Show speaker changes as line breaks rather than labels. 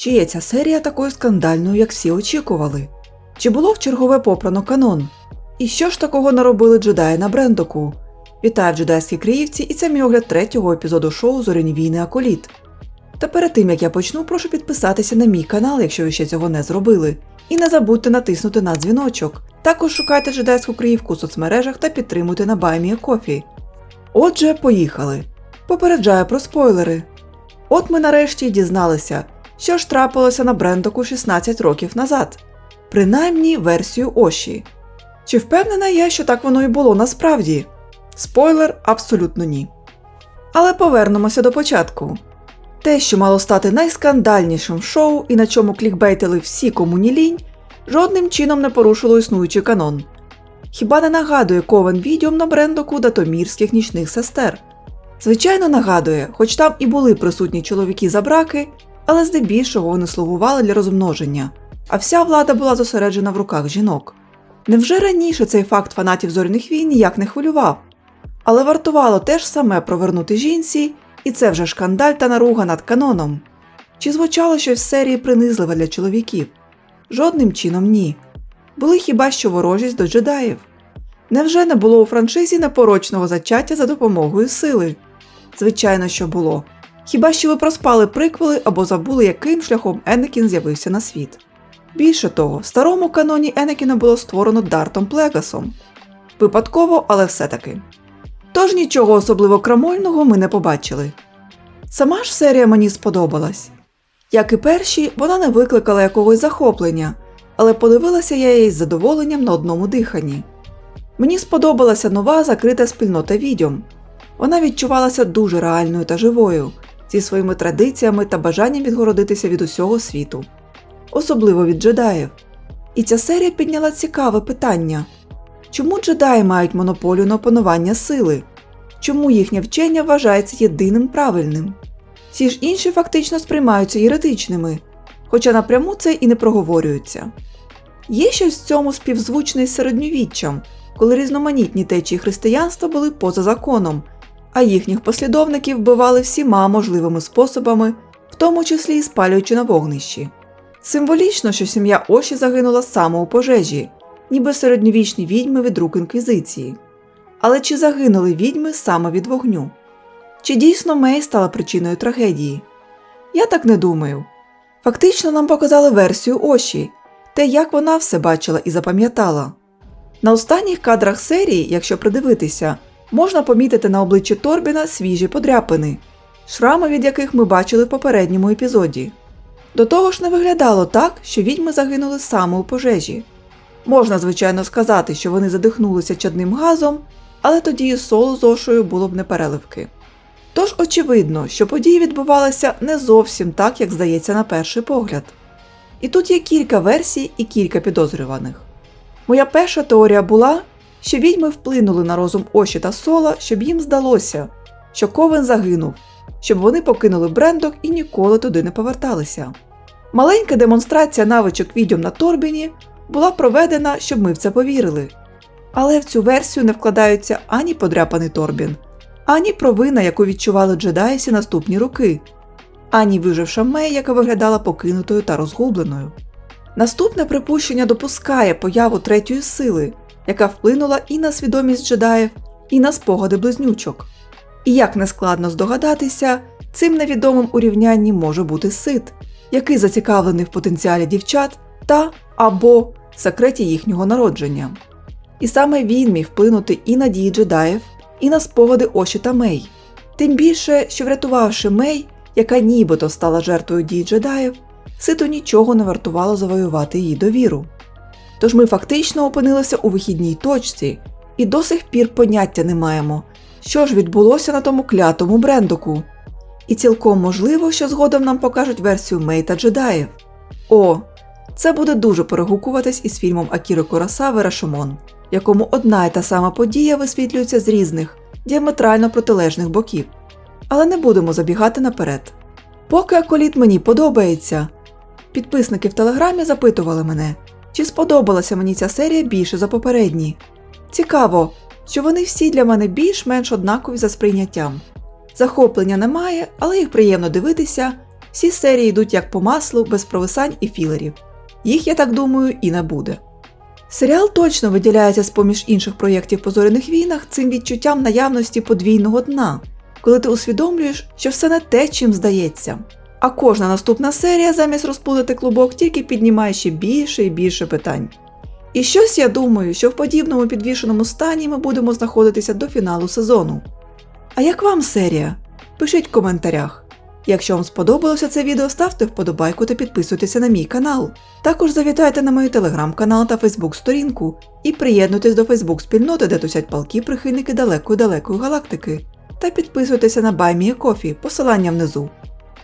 Чи є ця серія такою скандальною, як всі очікували? Чи було в чергове попрано канон? І що ж такого наробили джедаї на Брендоку? Вітаю джедайські криївці, і це мій огляд третього епізоду шоу Зоряні війни Аколіт. Та перед тим як я почну, прошу підписатися на мій канал, якщо ви ще цього не зробили. І не забудьте натиснути на дзвіночок. Також шукайте джедайську криївку у соцмережах та підтримуйте на BuyMeACoffee. Отже, поїхали. Попереджаю про спойлери. От ми нарешті дізналися, що ж трапилося на Брендоку 16 років назад, принаймні версію Оші. Чи впевнена я, що так воно і було насправді? Спойлер абсолютно ні. Але повернемося до початку. Те, що мало стати найскандальнішим шоу і на чому клікбейтили всі кому ні лінь, жодним чином не порушило існуючий канон. Хіба не нагадує ковен відьом на брендоку датомірських нічних сестер? Звичайно, нагадує, хоч там і були присутні чоловіки за браки, але здебільшого вони слугували для розмноження, а вся влада була зосереджена в руках жінок. Невже раніше цей факт фанатів зоряних війн ніяк не хвилював? Але вартувало теж саме провернути жінці, і це вже шкандаль та наруга над каноном. Чи звучало щось з серії принизливе для чоловіків? Жодним чином ні. Були хіба що ворожість до джедаїв. Невже не було у франшизі непорочного зачаття за допомогою сили? Звичайно, що було. Хіба що ви проспали приквели або забули, яким шляхом Енекін з'явився на світ. Більше того, в старому каноні Енекіна було створено Дартом Плегасом. Випадково, але все-таки. Тож нічого особливо крамольного ми не побачили. Сама ж серія мені сподобалась. Як і перші, вона не викликала якогось захоплення, але подивилася я її з задоволенням на одному диханні. Мені сподобалася нова закрита спільнота відьом. Вона відчувалася дуже реальною та живою, зі своїми традиціями та бажанням відгородитися від усього світу, особливо від джедаїв. І ця серія підняла цікаве питання: чому джедаї мають монополію на опанування сили? Чому їхнє вчення вважається єдиним правильним? Всі ж інші фактично сприймаються єретичними, хоча напряму це і не проговорюється. Є щось в цьому співзвучне з середньовіччям, коли різноманітні течії християнства були поза законом, а їхніх послідовників вбивали всіма можливими способами, в тому числі і спалюючи на вогнищі. Символічно, що сім'я Оші загинула саме у пожежі, ніби середньовічні відьми від рук інквізиції. Але чи загинули відьми саме від вогню? Чи дійсно Мей стала причиною трагедії? Я так не думаю. Фактично нам показали версію Оші, те, як вона все бачила і запам'ятала. На останніх кадрах серії, якщо придивитися, можна помітити на обличчі Торбіна свіжі подряпини, шрами від яких ми бачили в попередньому епізоді. До того ж не виглядало так, що відьми загинули саме у пожежі. Можна, звичайно, сказати, що вони задихнулися чадним газом, але тоді і соло з Ошою було б непереливки. Тож очевидно, що події відбувалися не зовсім так, як здається на перший погляд. І тут є кілька версій і кілька підозрюваних. Моя перша теорія була, що відьми вплинули на розум Оші та Сола, щоб їм здалося, що Ковен загинув, щоб вони покинули брендок і ніколи туди не поверталися. Маленька демонстрація навичок відьом на Торбіні була проведена, щоб ми в це повірили. Але в цю версію не вкладаються ані подряпаний Торбін, ані провина, яку відчували джедаї всі наступні роки, ані виживша Мей, яка виглядала покинутою та розгубленою. Наступне припущення допускає появу третьої сили, яка вплинула і на свідомість джедаїв, і на спогади близнючок. І як нескладно здогадатися, цим невідомим у рівнянні може бути сит, який зацікавлений в потенціалі дівчат та або секреті їхнього народження. І саме він міг вплинути і на дії джедаїв, і на спогади Оші та Мей. Тим більше, що врятувавши Мей, яка нібито стала жертвою дій джедаїв, ситу нічого не вартувало завоювати її довіру. Тож ми фактично опинилися у вихідній точці і до сих пір поняття не маємо, що ж відбулося на тому клятому брендоку. І цілком можливо, що згодом нам покажуть версію Мей та джедаїв. О, це буде дуже перегукуватись із фільмом Акіри Курасави Рашомон, якому одна і та сама подія висвітлюється з різних, діаметрально протилежних боків. Але не будемо забігати наперед. Поки Аколіт мені подобається. Підписники в телеграмі запитували мене, чи сподобалася мені ця серія більше за попередні. Цікаво, що вони всі для мене більш-менш однакові за сприйняттям. Захоплення немає, але їх приємно дивитися, Всі серії йдуть як по маслу, без провисань і філерів. Їх, я так думаю, і не буде. Серіал точно виділяється з поміж інших проєктів по зоряних війнах цим відчуттям наявності подвійного дна, коли ти усвідомлюєш, що все не те, чим здається. А кожна наступна серія замість розплутати клубок тільки піднімає ще більше і більше питань. І щось я думаю, що в подібному підвішеному стані ми будемо знаходитися до фіналу сезону. А як вам серія? Пишіть в коментарях. Якщо вам сподобалося це відео, ставте вподобайку та підписуйтеся на мій канал. Також завітайте на мій телеграм-канал та фейсбук-сторінку і приєднуйтесь до фейсбук-спільноти, де тусять палки прихильники далекої-далекої галактики. Та підписуйтеся на BuyMeACoffee, посилання внизу.